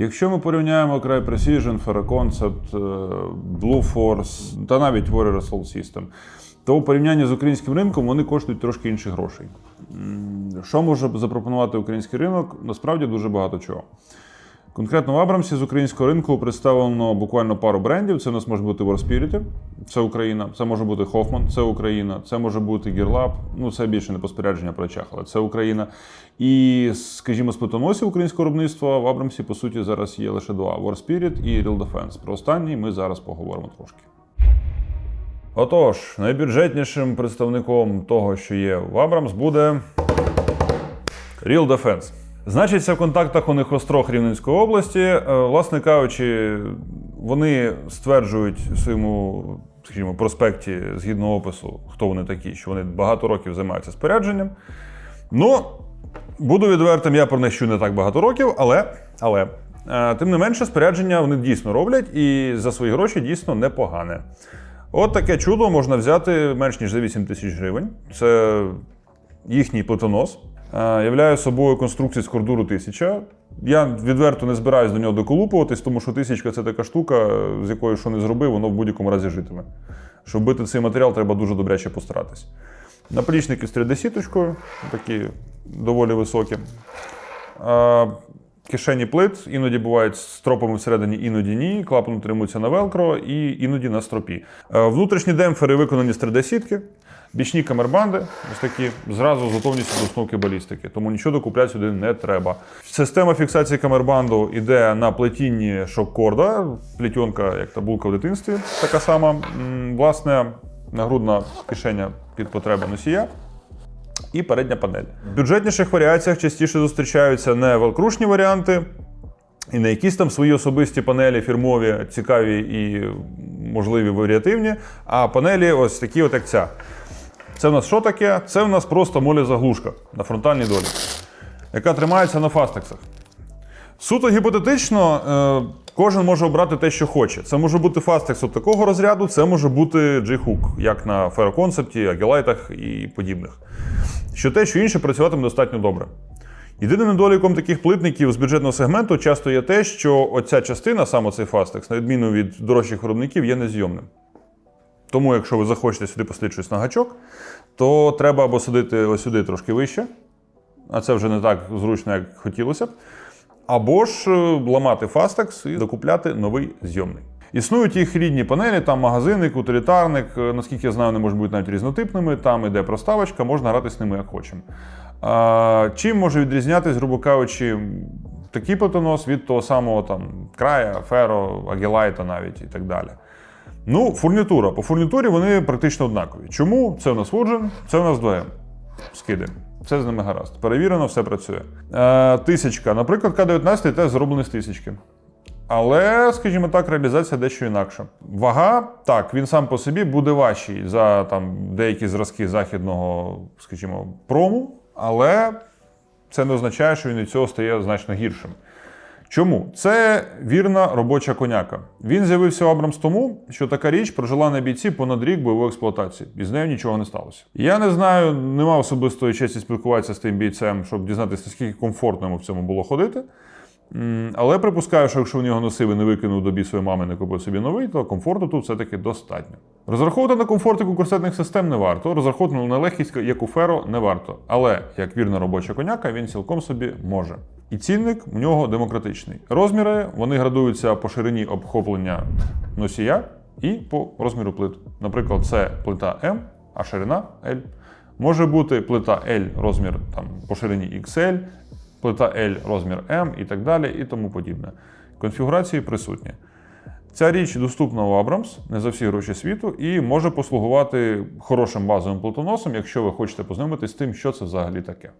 Якщо ми порівняємо Cry Precision, Ferroconcept, е, Blue Force та навіть Warrior Assault System, то у порівнянні з українським ринком вони коштують трошки інших грошей. Що може запропонувати український ринок? Насправді дуже багато чого. Конкретно в Абрамсі з українського ринку представлено буквально пару брендів. Це у нас може бути War Spirit, це Україна, це може бути Hoffman, це Україна, це може бути Gearlab, ну це більше не по спорядження про чах, але це Україна. І, скажімо, з плитоносів українського виробництва в Абрамсі, по суті, зараз є лише два: War Spirit і Real Defense. Про останній ми зараз поговоримо трошки. Отож, найбюджетнішим представником того, що є в Абрамс, буде Real Defense. Значиться, в контактах у них острог Рівненської області. Е, Власне кажучи, вони стверджують в своєму, скажімо, проспекті згідно опису, хто вони такі, що вони багато років займаються спорядженням. Ну, буду відвертим, я про них чую не так багато років, але, але е, тим не менше, спорядження вони дійсно роблять і за свої гроші дійсно непогане. От таке чудо можна взяти менш ніж за 8 тисяч гривень. Це їхній плитонос. Е, Являє собою конструкцію з кордуру 1000. Я відверто не збираюсь до нього доколупуватись, тому що тисячка це така штука, з якою що не зробив, воно в будь-якому разі житиме. Щоб бити цей матеріал, треба дуже добряче постаратись. Наплічники з 3D-сіточкою, такі доволі високі. Е, Кишені плит іноді бувають з тропами всередині, іноді ні. Клапан утримується на велкро і іноді на стропі. Е, Внутрішні демпфери виконані з 3D-сітки, бічні камербанди, ось такі, зразу з готовністю до установки балістики. Тому нічого докупляти сюди не треба. Система фіксації камербанду йде на плетінні шок-корда, плетінка, як та булка в дитинстві, така сама. Власне, нагрудна кишеня під потреби носія і передня панель. В бюджетніших варіаціях частіше зустрічаються не велкрушні варіанти, і не якісь там свої особисті панелі фірмові, цікаві і можливі варіативні, а панелі ось такі, от як ця. Це в нас що таке? Це в нас просто молі-заглушка на фронтальній долі, яка тримається на фастексах. Суто гіпотетично, е, кожен може обрати те, що хоче. Це може бути фастекс от такого розряду, це може бути J-Hook, як на Ferroconcept, Агілайтах і подібних. Що те, що інше працюватиме достатньо добре. Єдиним недоліком таких плитників з бюджетного сегменту часто є те, що оця частина, саме цей фастекс, на відміну від дорожчих виробників, є незйомним. Тому, якщо ви захочете сюди посадити щось на гачок, то треба або садити ось сюди трошки вище, а це вже не так зручно, як хотілося б. Або ж е, ламати фастекс і докупляти новий зйомний. Існують їх рідні панелі, там магазинник, утилітарник, е, наскільки я знаю, вони можуть бути навіть різнотипними, там іде проставочка, можна грати з ними як хочемо. А, чим може відрізнятись, грубо кажучи, такий платонос від того самого там края, феро, агілайта навіть і так далі. Ну, фурнітура. По фурнітурі вони практично однакові. Чому? Це у нас Woodgen, це у нас 2М. Скиди. Це з ними гаразд. Перевірено, все працює. Е, тисячка. Наприклад, К-19 теж зроблений з тисячки. Але, скажімо так, реалізація дещо інакша. Вага, так, він сам по собі буде важчий за там, деякі зразки західного, скажімо, прому, але це не означає, що він від цього стає значно гіршим. Чому? Це вірна робоча коняка. Він з'явився в Абрамс тому, що така річ прожила на бійці понад рік бойової експлуатації, і з нею нічого не сталося. Я не знаю, не мав особистої честі спілкуватися з тим бійцем, щоб дізнатися, наскільки комфортно йому в цьому було ходити. Але припускаю, що якщо він його носив і не викинув до бісової мами, не купив собі новий, то комфорту тут все-таки достатньо. Розраховувати на комфорт як корсетних систем не варто, розраховувати на легкість, як у феро, не варто. Але як вірна робоча коняка, він цілком собі може. І цінник у нього демократичний. Розміри вони градуються по ширині обхоплення носія і по розміру плит. Наприклад, це плита М, а ширина L. Може бути плита L розмір там, по ширині XL, плита L розмір M і так далі, і тому подібне. Конфігурації присутні. Ця річ доступна у Abrams не за всі гроші світу і може послугувати хорошим базовим плитоносом, якщо ви хочете познайомитись з тим, що це взагалі таке.